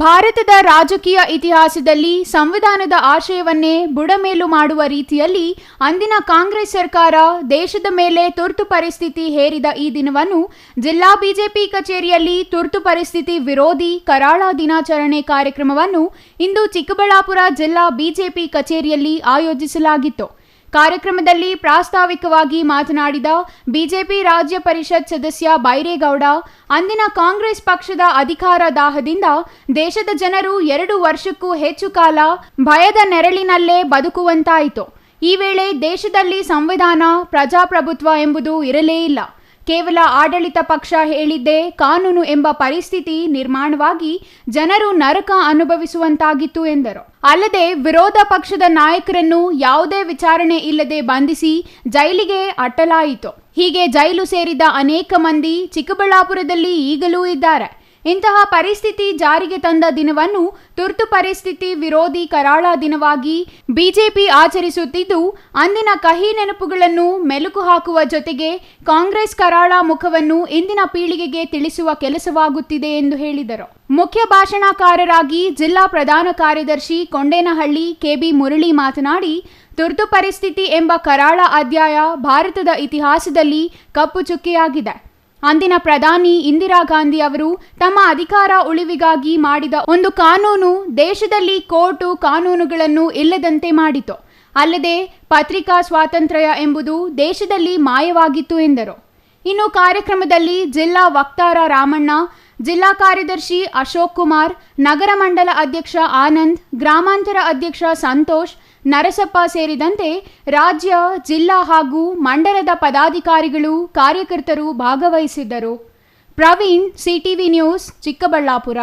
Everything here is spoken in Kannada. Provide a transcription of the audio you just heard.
ಭಾರತದ ರಾಜಕೀಯ ಇತಿಹಾಸದಲ್ಲಿ ಸಂವಿಧಾನದ ಆಶಯವನ್ನೇ ಬುಡಮೇಲು ಮಾಡುವ ರೀತಿಯಲ್ಲಿ ಅಂದಿನ ಕಾಂಗ್ರೆಸ್ ಸರ್ಕಾರ ದೇಶದ ಮೇಲೆ ತುರ್ತು ಪರಿಸ್ಥಿತಿ ಹೇರಿದ ಈ ದಿನವನ್ನು ಜಿಲ್ಲಾ ಬಿಜೆಪಿ ಕಚೇರಿಯಲ್ಲಿ ತುರ್ತು ಪರಿಸ್ಥಿತಿ ವಿರೋಧಿ ಕರಾಳ ದಿನಾಚರಣೆ ಕಾರ್ಯಕ್ರಮವನ್ನು ಇಂದು ಚಿಕ್ಕಬಳ್ಳಾಪುರ ಜಿಲ್ಲಾ ಬಿಜೆಪಿ ಕಚೇರಿಯಲ್ಲಿ ಆಯೋಜಿಸಲಾಗಿತ್ತು. ಕಾರ್ಯಕ್ರಮದಲ್ಲಿ ಪ್ರಾಸ್ತಾವಿಕವಾಗಿ ಮಾತನಾಡಿದ ಬಿಜೆಪಿ ರಾಜ್ಯ ಪರಿಷತ್ ಸದಸ್ಯ ಬೈರೇಗೌಡ, ಅಂದಿನ ಕಾಂಗ್ರೆಸ್ ಪಕ್ಷದ ಅಧಿಕಾರ ದಾಹದಿಂದ ದೇಶದ ಜನರು ಎರಡು ವರ್ಷಕ್ಕೂ ಹೆಚ್ಚು ಕಾಲ ಭಯದ ನೆರಳಿನಲ್ಲೇ ಬದುಕುವಂತಾಯಿತು. ಈ ವೇಳೆ ದೇಶದಲ್ಲಿ ಸಂವಿಧಾನ, ಪ್ರಜಾಪ್ರಭುತ್ವ ಎಂಬುದು ಇರಲೇ ಇಲ್ಲ. ಕೇವಲ ಆಡಳಿತ ಪಕ್ಷ ಹೇಳಿದ್ದೇ ಕಾನೂನು ಎಂಬ ಪರಿಸ್ಥಿತಿ ನಿರ್ಮಾಣವಾಗಿ ಜನರು ನರಕ ಅನುಭವಿಸುವಂತಾಗಿತ್ತು ಎಂದರು. ಅಲ್ಲದೆ ವಿರೋಧ ಪಕ್ಷದ ನಾಯಕರನ್ನು ಯಾವುದೇ ವಿಚಾರಣೆ ಇಲ್ಲದೆ ಬಂಧಿಸಿ ಜೈಲಿಗೆ ಅಟ್ಟಲಾಯಿತು. ಹೀಗೆ ಜೈಲು ಸೇರಿದ ಅನೇಕ ಮಂದಿ ಚಿಕ್ಕಬಳ್ಳಾಪುರದಲ್ಲಿ ಈಗಲೂ ಇದ್ದಾರೆ. ಇಂತಹ ಪರಿಸ್ಥಿತಿ ಜಾರಿಗೆ ತಂದ ದಿನವನ್ನು ತುರ್ತು ಪರಿಸ್ಥಿತಿ ವಿರೋಧಿ ಕರಾಳ ದಿನವಾಗಿ ಬಿಜೆಪಿ ಆಚರಿಸುತ್ತಿದ್ದು, ಅಂದಿನ ಕಹಿ ನೆನಪುಗಳನ್ನು ಮೆಲುಕು ಹಾಕುವ ಜೊತೆಗೆ ಕಾಂಗ್ರೆಸ್ ಕರಾಳ ಮುಖವನ್ನು ಇಂದಿನ ಪೀಳಿಗೆಗೆ ತಿಳಿಸುವ ಕೆಲಸವಾಗುತ್ತಿದೆ ಎಂದು ಹೇಳಿದರು. ಮುಖ್ಯ ಭಾಷಣಕಾರರಾಗಿ ಜಿಲ್ಲಾ ಪ್ರಧಾನ ಕಾರ್ಯದರ್ಶಿ ಕೊಂಡೇನಹಳ್ಳಿ ಕೆಬಿ ಮುರಳಿ ಮಾತನಾಡಿ, ತುರ್ತು ಪರಿಸ್ಥಿತಿ ಎಂಬ ಕರಾಳ ಅಧ್ಯಾಯ ಭಾರತದ ಇತಿಹಾಸದಲ್ಲಿ ಕಪ್ಪು ಚುಕ್ಕೆಯಾಗಿದೆ. ಅಂದಿನ ಪ್ರಧಾನಿ ಇಂದಿರಾ ಗಾಂಧಿ ಅವರು ತಮ್ಮ ಅಧಿಕಾರ ಉಳಿವಿಗಾಗಿ ಮಾಡಿದ ಒಂದು ಕಾನೂನು ದೇಶದಲ್ಲಿ ಕೋರ್ಟು ಕಾನೂನುಗಳನ್ನು ಇಲ್ಲದಂತೆ ಮಾಡಿತು. ಅಲ್ಲದೆ ಪತ್ರಿಕಾ ಸ್ವಾತಂತ್ರ್ಯ ಎಂಬುದು ದೇಶದಲ್ಲಿ ಮಾಯವಾಗಿತ್ತು ಎಂದರು. ಇನ್ನು ಕಾರ್ಯಕ್ರಮದಲ್ಲಿ ಜಿಲ್ಲಾ ವಕ್ತಾರ ರಾಮಣ್ಣ ಜಿಲ್ಲಾ ಕಾರ್ಯದರ್ಶಿ ಅಶೋಕ್ ಕುಮಾರ್, ನಗರ ಮಂಡಲ ಅಧ್ಯಕ್ಷ ಆನಂದ್, ಗ್ರಾಮಾಂತರ ಅಧ್ಯಕ್ಷ ಸಂತೋಷ್, ನರಸಪ್ಪ ಸೇರಿದಂತೆ ರಾಜ್ಯ, ಜಿಲ್ಲಾ ಹಾಗೂ ಮಂಡಲದ ಪದಾಧಿಕಾರಿಗಳು, ಕಾರ್ಯಕರ್ತರು ಭಾಗವಹಿಸಿದ್ದರು. Praveen, CTV news, Chikkaballapur.